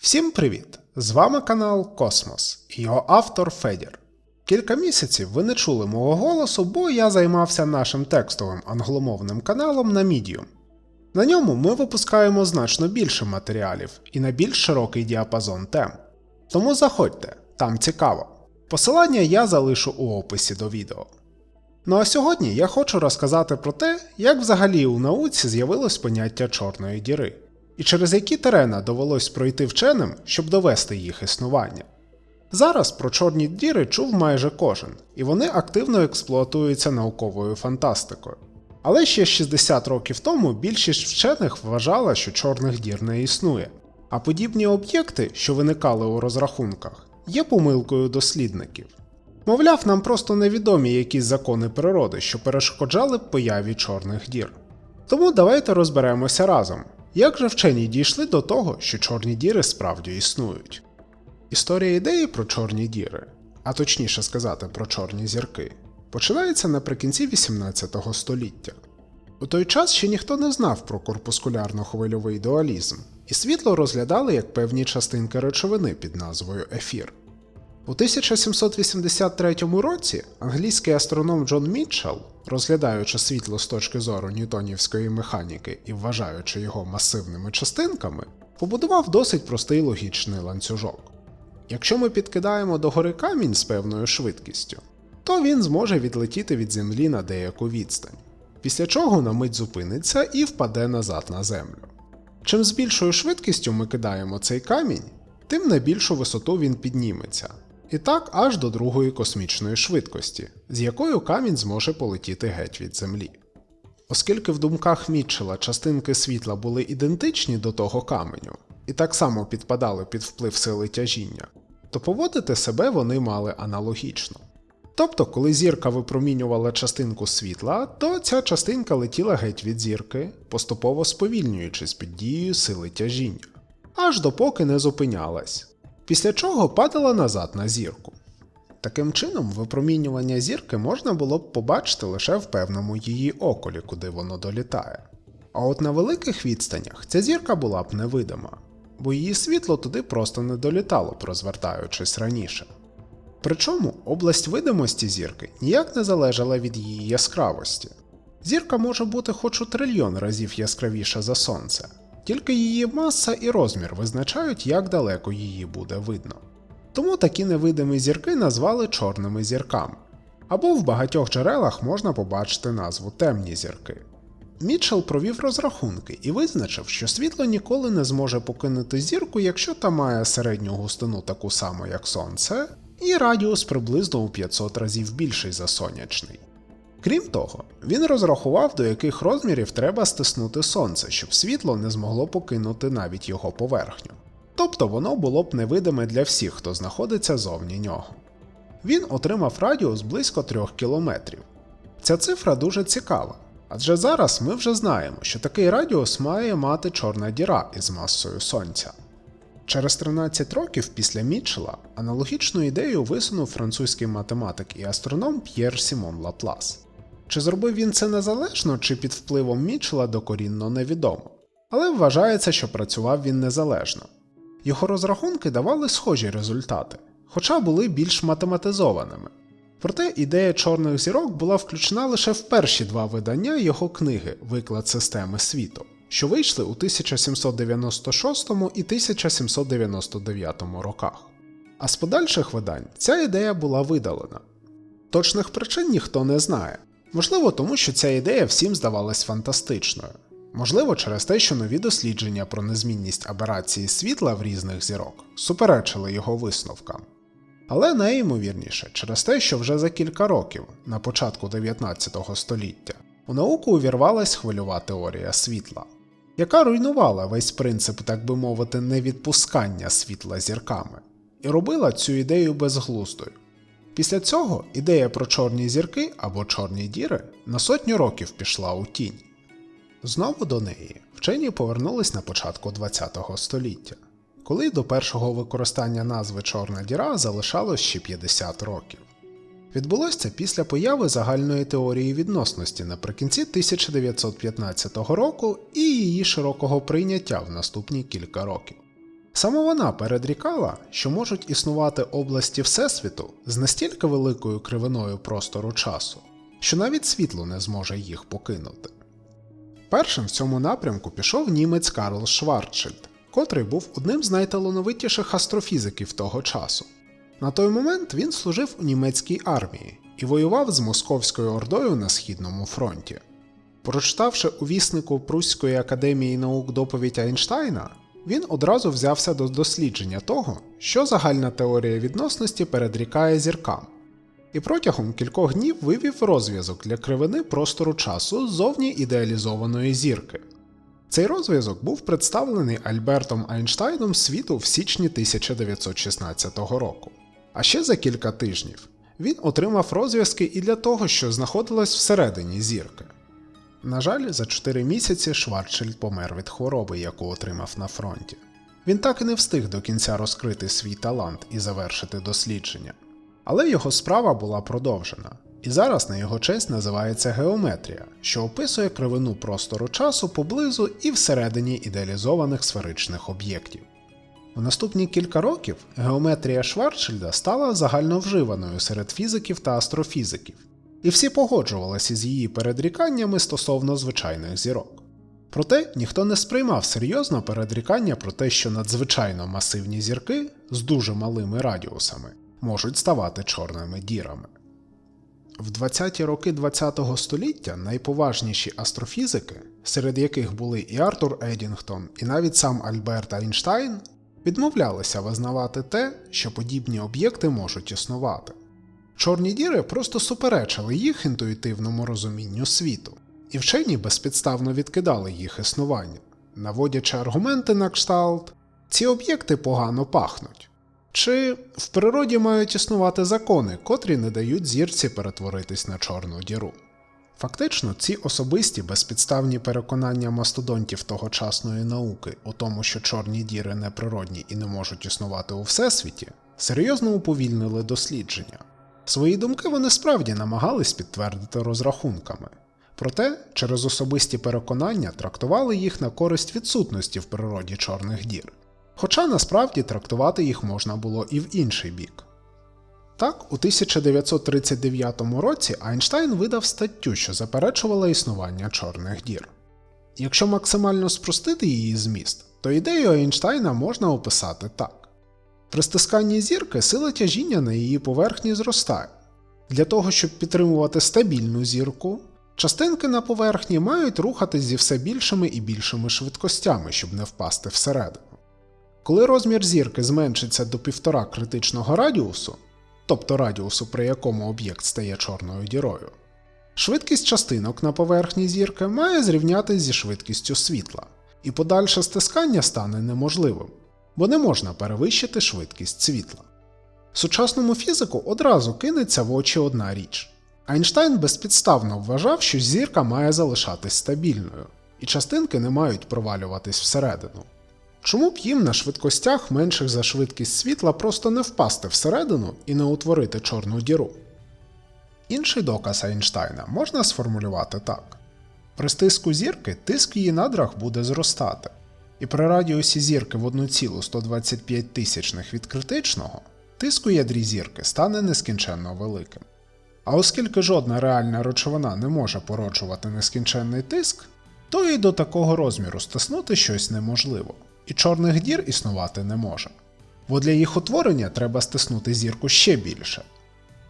Всім привіт! З вами канал Космос і його автор Федір. Кілька місяців ви не чули мого голосу, бо я займався нашим текстовим англомовним каналом на Medium. На ньому ми випускаємо значно більше матеріалів і на більш широкий діапазон тем. Тому заходьте, там цікаво. Посилання я залишу у описі до відео. Ну а сьогодні я хочу розказати про те, як взагалі у науці з'явилось поняття чорної діри, і через які терена довелось пройти вченим, щоб довести їх існування. Зараз про чорні діри чув майже кожен, і вони активно експлуатуються науковою фантастикою. Але ще 60 років тому більшість вчених вважала, що чорних дір не існує, а подібні об'єкти, що виникали у розрахунках, є помилкою дослідників. Мовляв, нам просто невідомі якісь закони природи, що перешкоджали б появі чорних дір. Тому давайте розберемося разом, як же вчені дійшли до того, що чорні діри справді існують. Історія ідеї про чорні діри, а точніше сказати про чорні зірки, починається наприкінці 18 століття. У той час ще ніхто не знав про корпускулярно-хвильовий дуалізм, і світло розглядали як певні частинки речовини під назвою ефір. У 1783 році англійський астроном Джон Мітчелл, розглядаючи світло з точки зору ньютонівської механіки і вважаючи його масивними частинками, побудував досить простий логічний ланцюжок. Якщо ми підкидаємо догори камінь з певною швидкістю, то він зможе відлетіти від землі на деяку відстань, після чого на мить зупиниться і впаде назад на землю. Чим з більшою швидкістю ми кидаємо цей камінь, тим на більшу висоту він підніметься. І так аж до другої космічної швидкості, з якою камінь зможе полетіти геть від Землі. Оскільки в думках Мітчела частинки світла були ідентичні до того каменю і так само підпадали під вплив сили тяжіння, то поводити себе вони мали аналогічно. Тобто, коли зірка випромінювала частинку світла, то ця частинка летіла геть від зірки, поступово сповільнюючись під дією сили тяжіння, аж допоки не зупинялась, після чого падала назад на зірку. Таким чином, випромінювання зірки можна було б побачити лише в певному її околі, куди воно долітає. А от на великих відстанях ця зірка була б невидима, бо її світло туди просто не долітало, розвертаючись раніше. Причому область видимості зірки ніяк не залежала від її яскравості. Зірка може бути хоч у трильйон разів яскравіша за сонце, тільки її маса і розмір визначають, як далеко її буде видно. Тому такі невидимі зірки назвали чорними зірками. Або в багатьох джерелах можна побачити назву темні зірки. Мітчелл провів розрахунки і визначив, що світло ніколи не зможе покинути зірку, якщо та має середню густину таку саму, як Сонце, і радіус приблизно у 500 разів більший за сонячний. Крім того, він розрахував, до яких розмірів треба стиснути сонце, щоб світло не змогло покинути навіть його поверхню. Тобто воно було б невидиме для всіх, хто знаходиться зовні нього. Він отримав радіус близько 3 кілометрів. Ця цифра дуже цікава, адже зараз ми вже знаємо, що такий радіус має мати чорна діра із масою Сонця. Через 13 років після Мітчела аналогічну ідею висунув французький математик і астроном П'єр Сімон Лаплас. Чи зробив він це незалежно, чи під впливом Мітчела докорінно невідомо, але вважається, що працював він незалежно. Його розрахунки давали схожі результати, хоча були більш математизованими. Проте ідея чорних зірок була включена лише в перші два видання його книги Виклад системи світу, що вийшли у 1796 і 1799 роках. А з подальших видань ця ідея була видалена. Точних причин ніхто не знає. Можливо, тому що ця ідея всім здавалась фантастичною. Можливо, через те, що нові дослідження про незмінність аберації світла в різних зірок суперечили його висновкам. Але найімовірніше через те, що вже за кілька років, на початку 19 століття, у науку увірвалась хвильова теорія світла, яка руйнувала весь принцип, так би мовити, невідпускання світла зірками, і робила цю ідею безглуздою. Після цього ідея про чорні зірки або чорні діри на сотню років пішла у тінь. Знову до неї вчені повернулись на початку ХХ століття, коли до першого використання назви Чорна діра залишалось ще 50 років. Відбулося це після появи загальної теорії відносності наприкінці 1915 року і її широкого прийняття в наступні кілька років. Саме вона передрікала, що можуть існувати області Всесвіту з настільки великою кривиною простору часу, що навіть світло не зможе їх покинути. Першим в цьому напрямку пішов німець Карл Шварцшильд, котрий був одним з найталановитіших астрофізиків того часу. На той момент він служив у німецькій армії і воював з Московською Ордою на Східному фронті. Прочитавши у віснику Пруської академії наук доповідь Айнштайна, він одразу взявся до дослідження того, що загальна теорія відносності передрікає зіркам, і протягом кількох днів вивів розв'язок для кривини простору часу зовні ідеалізованої зірки. Цей розв'язок був представлений Альбертом Айнштайном світу в січні 1916 року. А ще за кілька тижнів він отримав розв'язки і для того, що знаходилось всередині зірки. На жаль, за 4 місяці Шварцшильд помер від хвороби, яку отримав на фронті. Він так і не встиг до кінця розкрити свій талант і завершити дослідження. Але його справа була продовжена, і зараз на його честь називається геометрія, що описує кривину простору часу поблизу і всередині ідеалізованих сферичних об'єктів. В наступні кілька років геометрія Шварцшильда стала загальновживаною серед фізиків та астрофізиків, і всі погоджувалися з її передріканнями стосовно звичайних зірок. Проте ніхто не сприймав серйозно передрікання про те, що надзвичайно масивні зірки з дуже малими радіусами можуть ставати чорними дірами. В 20-ті роки ХХ століття найповажніші астрофізики, серед яких були і Артур Едінгтон, і навіть сам Альберт Айнштайн, відмовлялися визнавати те, що подібні об'єкти можуть існувати. Чорні діри просто суперечили їх інтуїтивному розумінню світу, і вчені безпідставно відкидали їх існування, наводячи аргументи на кшталт, ці об'єкти погано пахнуть. Чи в природі мають існувати закони, котрі не дають зірці перетворитись на чорну діру? Фактично, ці особисті безпідставні переконання мастодонтів тогочасної науки у тому, що чорні діри неприродні і не можуть існувати у всесвіті, серйозно уповільнили дослідження. Свої думки вони справді намагались підтвердити розрахунками, проте через особисті переконання трактували їх на користь відсутності в природі чорних дір. Хоча насправді трактувати їх можна було і в інший бік. Так, у 1939 році Айнштайн видав статтю, що заперечувала існування чорних дір. Якщо максимально спростити її зміст, то ідею Айнштайна можна описати так: при стисканні зірки сила тяжіння на її поверхні зростає. Для того, щоб підтримувати стабільну зірку, частинки на поверхні мають рухатись зі все більшими і більшими швидкостями, щоб не впасти всередину. Коли розмір зірки зменшиться до півтора критичного радіусу, тобто радіусу, при якому об'єкт стає чорною дірою, швидкість частинок на поверхні зірки має зрівнятися зі швидкістю світла, і подальше стискання стане неможливим, бо не можна перевищити швидкість світла. Сучасному фізику одразу кинеться в очі одна річ. Айнштайн безпідставно вважав, що зірка має залишатись стабільною, і частинки не мають провалюватись всередину. Чому б їм на швидкостях, менших за швидкість світла, просто не впасти всередину і не утворити чорну діру? Інший доказ Айнштайна можна сформулювати так: при стиску зірки тиск її надрах буде зростати, і при радіусі зірки в 1,125 тисячних від критичного тиск у ядрі зірки стане нескінченно великим. А оскільки жодна реальна речовина не може породжувати нескінченний тиск, то і до такого розміру стиснути щось неможливо, і чорних дір існувати не може. Бо для їх утворення треба стиснути зірку ще більше.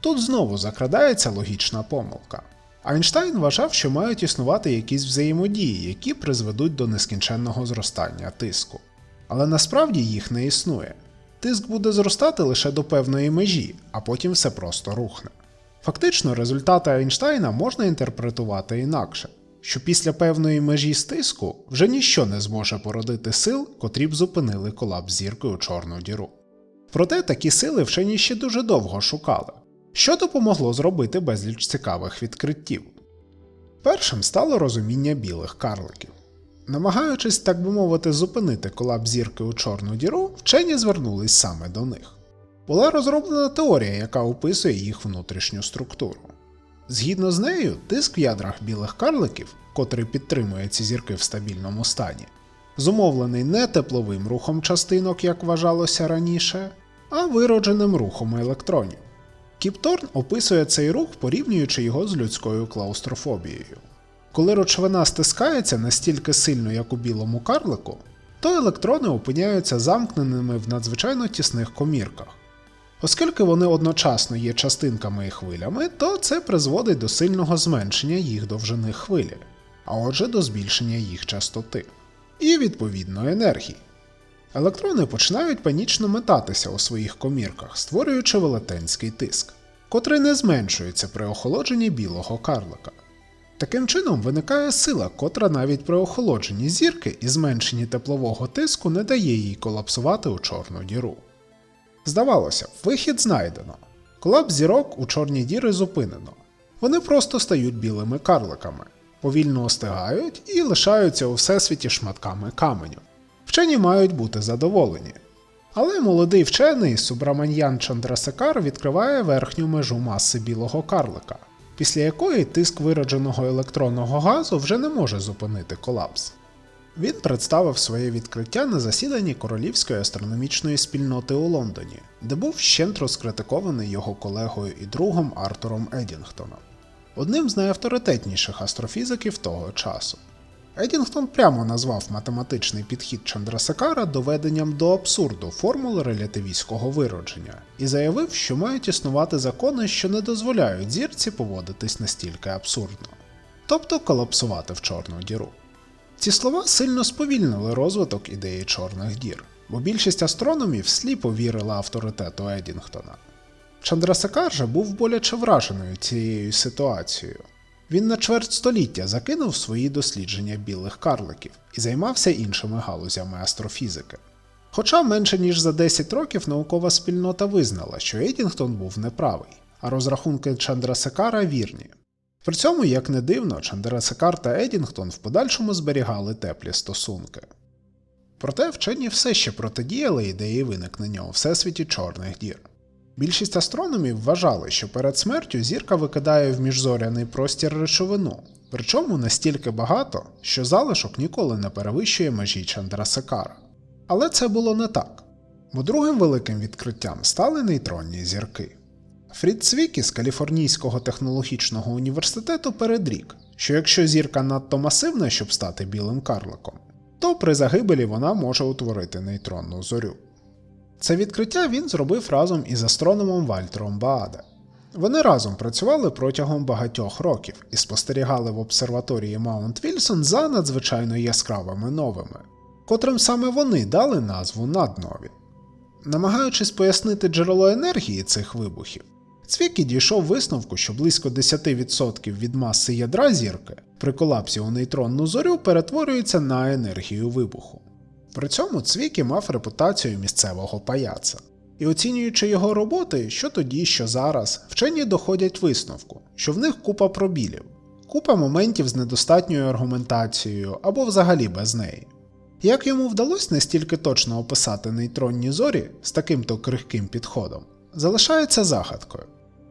Тут знову закрадається логічна помилка. Айнштайн вважав, що мають існувати якісь взаємодії, які призведуть до нескінченного зростання тиску. Але насправді їх не існує. Тиск буде зростати лише до певної межі, а потім все просто рухне. Фактично, результати Айнштайна можна інтерпретувати інакше, що після певної межі стиску вже ніщо не зможе породити сил, котрі б зупинили колапс зірки у чорну діру. Проте такі сили вчені ще дуже довго шукали, що допомогло зробити безліч цікавих відкриттів. Першим стало розуміння білих карликів. Намагаючись, так би мовити, зупинити колапс зірки у чорну діру, вчені звернулись саме до них. Була розроблена теорія, яка описує їх внутрішню структуру. Згідно з нею, тиск в ядрах білих карликів, котрий підтримує ці зірки в стабільному стані, зумовлений не тепловим рухом частинок, як вважалося раніше, а виродженим рухом електронів. Кіпторн описує цей рух, порівнюючи його з людською клаустрофобією. Коли речовина стискається настільки сильно, як у білому карлику, то електрони опиняються замкненими в надзвичайно тісних комірках. Оскільки вони одночасно є частинками і хвилями, то це призводить до сильного зменшення їх довжини хвилі, а отже до збільшення їх частоти, і відповідно енергії. Електрони починають панічно метатися у своїх комірках, створюючи велетенський тиск, котрий не зменшується при охолодженні білого карлика. Таким чином виникає сила, котра навіть при охолодженні зірки і зменшенні теплового тиску не дає їй колапсувати у чорну діру. Здавалося, вихід знайдено. Колапс зірок у чорні діри зупинено. Вони просто стають білими карликами, повільно остигають і лишаються у всесвіті шматками каменю. Вчені мають бути задоволені. Але молодий вчений Субраманьян Чандрасекар відкриває верхню межу маси білого карлика, після якої тиск виродженого електронного газу вже не може зупинити колапс. Він представив своє відкриття на засіданні Королівської астрономічної спільноти у Лондоні, де був вщент розкритикований його колегою і другом Артуром Едінгтоном, одним з найавторитетніших астрофізиків того часу. Едінгтон прямо назвав математичний підхід Чандрасекара доведенням до абсурду формули релятивістського виродження і заявив, що мають існувати закони, що не дозволяють зірці поводитись настільки абсурдно, тобто колапсувати в чорну діру. Ці слова сильно сповільнили розвиток ідеї чорних дір, бо більшість астрономів сліпо вірила авторитету Едінгтона. Чандрасекар же був боляче враженою цією ситуацією. Він на чверть століття закинув свої дослідження білих карликів і займався іншими галузями астрофізики. Хоча менше ніж за 10 років наукова спільнота визнала, що Едінгтон був неправий, а розрахунки Чандрасекара вірні. При цьому, як не дивно, Чандрасекар та Едінгтон в подальшому зберігали теплі стосунки. Проте вчені все ще протидіяли ідеї виникнення у всесвіті чорних дір. Більшість астрономів вважали, що перед смертю зірка викидає в міжзоряний простір речовину, причому настільки багато, що залишок ніколи не перевищує межі Чандрасекара. Але це було не так, бо другим великим відкриттям стали нейтронні зірки. Фрід Цвік із Каліфорнійського технологічного університету передрік, що якщо зірка надто масивна, щоб стати білим карликом, то при загибелі вона може утворити нейтронну зорю. Це відкриття він зробив разом із астрономом Вальтером Бааде. Вони разом працювали протягом багатьох років і спостерігали в обсерваторії Маунт Вільсон за надзвичайно яскравими новими, котрим саме вони дали назву наднові. Намагаючись пояснити джерело енергії цих вибухів, Цвікі дійшов висновку, що близько 10% від маси ядра зірки при колапсі у нейтронну зорю перетворюється на енергію вибуху. При цьому Цвікі мав репутацію місцевого паяца. І оцінюючи його роботи, що тоді, що зараз, вчені доходять висновку, що в них купа пробілів, купа моментів з недостатньою аргументацією або взагалі без неї. Як йому вдалося настільки точно описати нейтронні зорі з таким-то крихким підходом, залишається загадкою.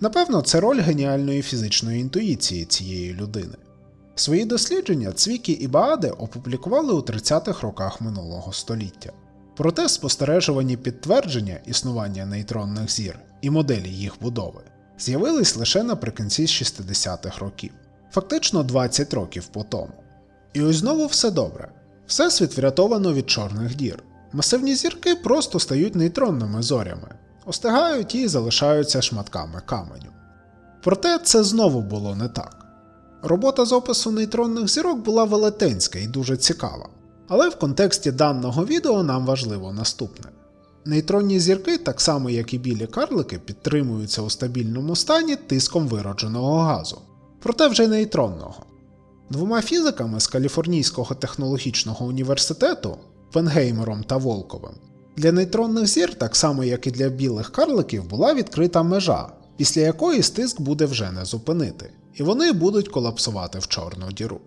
Напевно, це роль геніальної фізичної інтуїції цієї людини. Свої дослідження Цвікі і Бааде опублікували у 30-х роках минулого століття. Проте спостережувані підтвердження існування нейтронних зір і моделі їх будови з'явились лише наприкінці 60-х років, фактично 20 років по тому. І ось знову все добре. Всесвіт врятовано від чорних дір. Масивні зірки просто стають нейтронними зорями, остигають і залишаються шматками каменю. Проте це знову було не так. Робота з опису нейтронних зірок була велетенська і дуже цікава, але в контексті даного відео нам важливо наступне: нейтронні зірки, так само як і білі карлики, підтримуються у стабільному стані тиском виродженого газу, проте вже нейтронного. Двома фізиками з Каліфорнійського технологічного університету Пенгеймером та Волковим для нейтронних зір, так само як і для білих карликів, була відкрита межа, після якої стиск буде вже не зупинити, і вони будуть колапсувати в чорну діру.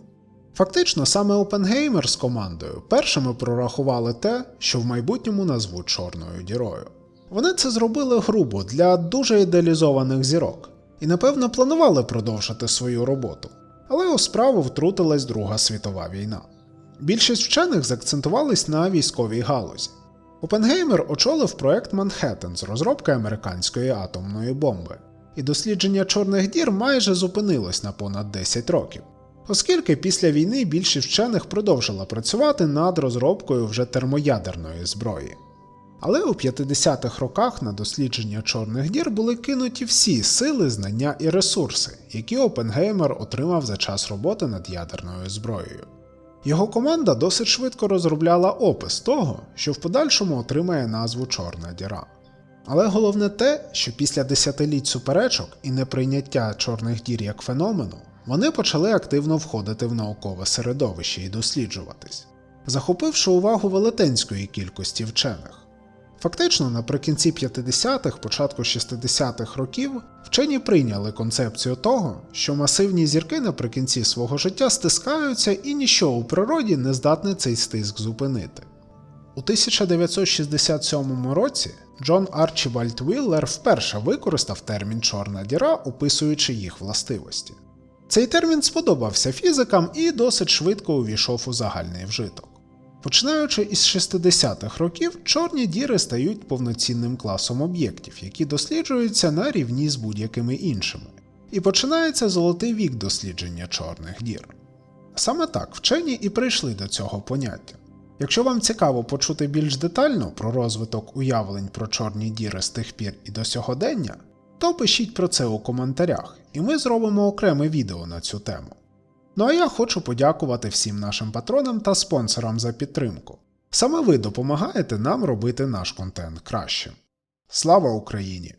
Фактично, саме Опенгеймер з командою першими прорахували те, що в майбутньому назвуть чорною дірою. Вони це зробили грубо для дуже ідеалізованих зірок, і напевно планували продовжити свою роботу, але у справу втрутилась Друга світова війна. Більшість вчених заакцентувались на військовій галузі. Опенгеймер очолив проект Манхеттен з розробки американської атомної бомби, і дослідження чорних дір майже зупинилось на понад 10 років, оскільки після війни більшість вчених продовжила працювати над розробкою вже термоядерної зброї. Але у 50-х роках на дослідження чорних дір були кинуті всі сили, знання і ресурси, які Опенгеймер отримав за час роботи над ядерною зброєю. Його команда досить швидко розробляла опис того, що в подальшому отримає назву Чорна діра. Але головне те, що після десятиліть суперечок і неприйняття чорних дір як феномену, вони почали активно входити в наукове середовище і досліджуватись, захопивши увагу велетенської кількості вчених. Фактично, наприкінці 50-х, початку 60-х років вчені прийняли концепцію того, що масивні зірки наприкінці свого життя стискаються і ніщо у природі не здатне цей стиск зупинити. У 1967 році Джон Арчібальд Віллер вперше використав термін чорна діра, описуючи їх властивості. Цей термін сподобався фізикам і досить швидко увійшов у загальний вжиток. Починаючи із 60-х років, чорні діри стають повноцінним класом об'єктів, які досліджуються на рівні з будь-якими іншими. І починається золотий вік дослідження чорних дір. Саме так вчені і прийшли до цього поняття. Якщо вам цікаво почути більш детально про розвиток уявлень про чорні діри з тих пір і до сьогодення, то пишіть про це у коментарях, і ми зробимо окреме відео на цю тему. Ну а я хочу подякувати всім нашим патронам та спонсорам за підтримку. Саме ви допомагаєте нам робити наш контент кращим. Слава Україні!